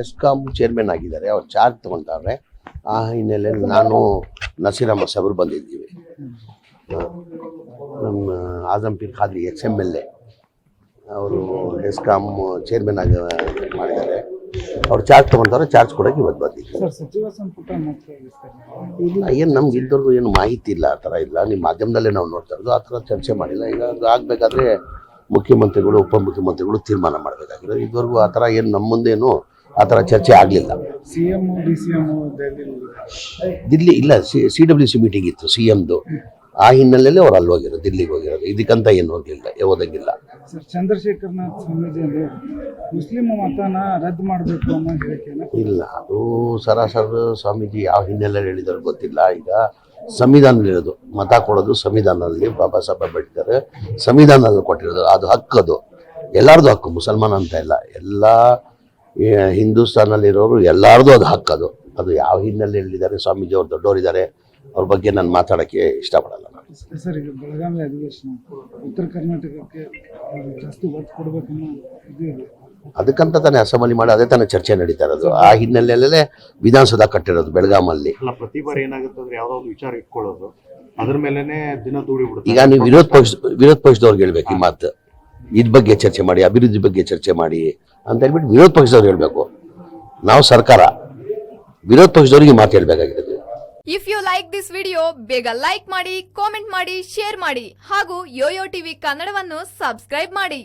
HESCOM chairman ಆಗಿದ್ದಾರೆ. ಅವ್ರು charge ತಗೊಂಡವ್ರೆ. ಆ ಹಿನ್ನೆಲೆಯಲ್ಲಿ ನಾನು ನಸೀರಾಮ ಸಾಬ್ರು ಬಂದಿದ್ದೀವಿ. ನಮ್ಮ Azam Peer Khadri ex M L A. ಅವರು ಹೆಸ್ಕಾಂ ಚೇರ್ಮನ್ ಆಗಿ ಮಾಡಿದ್ದಾರೆ. ಅವ್ರು ಚಾರ್ಜ್ ತೊಗೊಂಡವ್ರೆ ಚಾರ್ಜ್ ಕೊಡೋಕೆ ಇವತ್ತು ಬಂದಿದ್ದೀವಿ. ಏನು ನಮ್ಗೆ ಇದ್ದವ್ರಿಗೂ ಏನು ಮಾಹಿತಿ ಇಲ್ಲ ಆ ಥರ ಇಲ್ಲ. ನಿಮ್ಮ ಮಾಧ್ಯಮದಲ್ಲೇ ನಾವು ನೋಡ್ತಾ ಇರೋದು ಆ ಥರ ಚರ್ಚೆ ಮಾಡಿಲ್ಲ. ಈಗ ಅದು ಆಗಬೇಕಾದ್ರೆ ಮುಖ್ಯಮಂತ್ರಿಗಳು ಉಪಮುಖ್ಯಮಂತ್ರಿಗಳು ತೀರ್ಮಾನ ಮಾಡಬೇಕಾಗಿರೋದು. ಇದುವರೆಗೂ ಆ ಥರ ಏನು ನಮ್ಮ ಮುಂದೇನು ಆ ಥರ ಚರ್ಚೆ ಆಗಲಿಲ್ಲ. ದಿಲ್ಲಿ ಇಲ್ಲ C C W C meeting ಇತ್ತು ಸಿ ಎಮ್ದು ಆ ಹಿನ್ನೆಲೆಯಲ್ಲಿ ಅವ್ರು ಅಲ್ಲಿ ಹೋಗಿರೋದು ದಿಲ್ಲಿಗೆ ಹೋಗಿರೋದು. ಇದಕ್ಕಂತ ಏನು ಹೋಗಲಿಲ್ಲ ಹೋದಂಗಿಲ್ಲ ಸರ್ ಚಂದ್ರಶೇಖರ್ನಾಥ್ ಸ್ವಾಮೀಜಿಯವರು ಮುಸ್ಲಿಂ ಮತನ ರದ್ದು ಮಾಡಬೇಕು ಅನ್ನೋ ಹೇಳಿಕೆಯನ್ನು ಇಲ್ಲ ಅದು ಸರಾಸರ ಸ್ವಾಮೀಜಿ ಯಾವ ಹಿನ್ನೆಲೆಯಲ್ಲಿ ಹೇಳಿದಾರೆ ಗೊತ್ತಿಲ್ಲ. ಈಗ ಸಂವಿಧಾನದಲ್ಲಿರೋದು ಮತ ಕೊಡೋದು ಸಂವಿಧಾನದಲ್ಲಿ ಬಾಬಾ ಸಾಹೇಬ್ ಅಂಬೇಡ್ಕರ್ ಸಂವಿಧಾನದಲ್ಲಿ ಕೊಟ್ಟಿರೋದು. ಅದು ಹಕ್ಕದು. ಎಲ್ಲರದು ಹಕ್ಕು ಮುಸಲ್ಮಾನ ಅಂತ ಇಲ್ಲ. ಎಲ್ಲ ಹಿಂದೂಸ್ತಾನಲ್ಲಿರೋರು ಎಲ್ಲರದು ಅದು ಹಕ್ಕು ಅದು. ಅದು ಯಾವ ಹಿನ್ನೆಲೆ ಹೇಳಿದ್ದಾರೆ ಸ್ವಾಮೀಜಿ ಅವ್ರು ದೊಡ್ಡವರಿದ್ದಾರೆ ಅವ್ರ ಬಗ್ಗೆ ನಾನು ಮಾತಾಡೋಕ್ಕೆ ಇಷ್ಟಪಡಲ್ಲ ನಾನು. ಸರ್ ಈಗ ಬೆಳಗಾವಿ ಅಧಿವೇಶನ. ಉತ್ತರ ಕರ್ನಾಟಕಕ್ಕೆ ಜಾಸ್ತಿ ಒತ್ತು ಕೊಡಬೇಕನ್ನೋ ಇದು ಇದೆ. ಅದಕ್ಕಂತ ತಾನೇ ಅಸೆಂಬ್ಲಿ ಮಾಡಿ ಅದೇ ತಾನೇ ಚರ್ಚೆ ನಡೀತಾ ಇರೋದು. ಆ ಹಿನ್ನೆಲೆಯಲ್ಲೇ ವಿಧಾನಸೌಧ ಕಟ್ಟಿರೋದು ಬೆಳಗಾಮಲ್ಲಿ. ಅಲ್ಲ ಪ್ರತಿ ಬಾರಿ ಏನಾಗುತ್ತೆ ಅಂದ್ರೆ ಯಾವುದೋ ಒಂದು ವಿಚಾರ ಇಟ್ಕೊಳ್ಳೋದು. ಅದ್ರ ಮೇಲೇನೆ ದಿನ ದೂಡಿ ಬಿಡುತ್ತೆ. ಈಗ ನೀವು ವಿರೋಧ ಪಕ್ಷ ವಿರೋಧ ಪಕ್ಷದವ್ರಿಗೆ ಹೇಳ್ಬೇಕು ಈ ಮಾತು. ಇದ್ ಬಗ್ಗೆ ಚರ್ಚೆ ಮಾಡಿ, ಅಭಿವೃದ್ಧಿ ಬಗ್ಗೆ ಚರ್ಚೆ ಮಾಡಿ ಅಂತ ಹೇಳ್ಬಿಟ್ಟು ವಿರೋಧ ಪಕ್ಷದವ್ರು ಹೇಳ್ಬೇಕು. ನಾವು ಸರ್ಕಾರ, ವಿರೋಧ ಪಕ್ಷದವರಿಗೆ ಮಾತು ಹೇಳ್ಬೇಕಾಗಿರೋದು if you like this video ಬೇಗ ಲೈಕ್ ಮಾಡಿ ಕಾಮೆಂಟ್ ಮಾಡಿ ಶೇರ್ ಮಾಡಿ ಹಾಗೂ ಯೋಯೋ ಟಿವಿ ಕನ್ನಡವನ್ನು ಸಬ್ಸ್ಕ್ರೈಬ್ ಮಾಡಿ.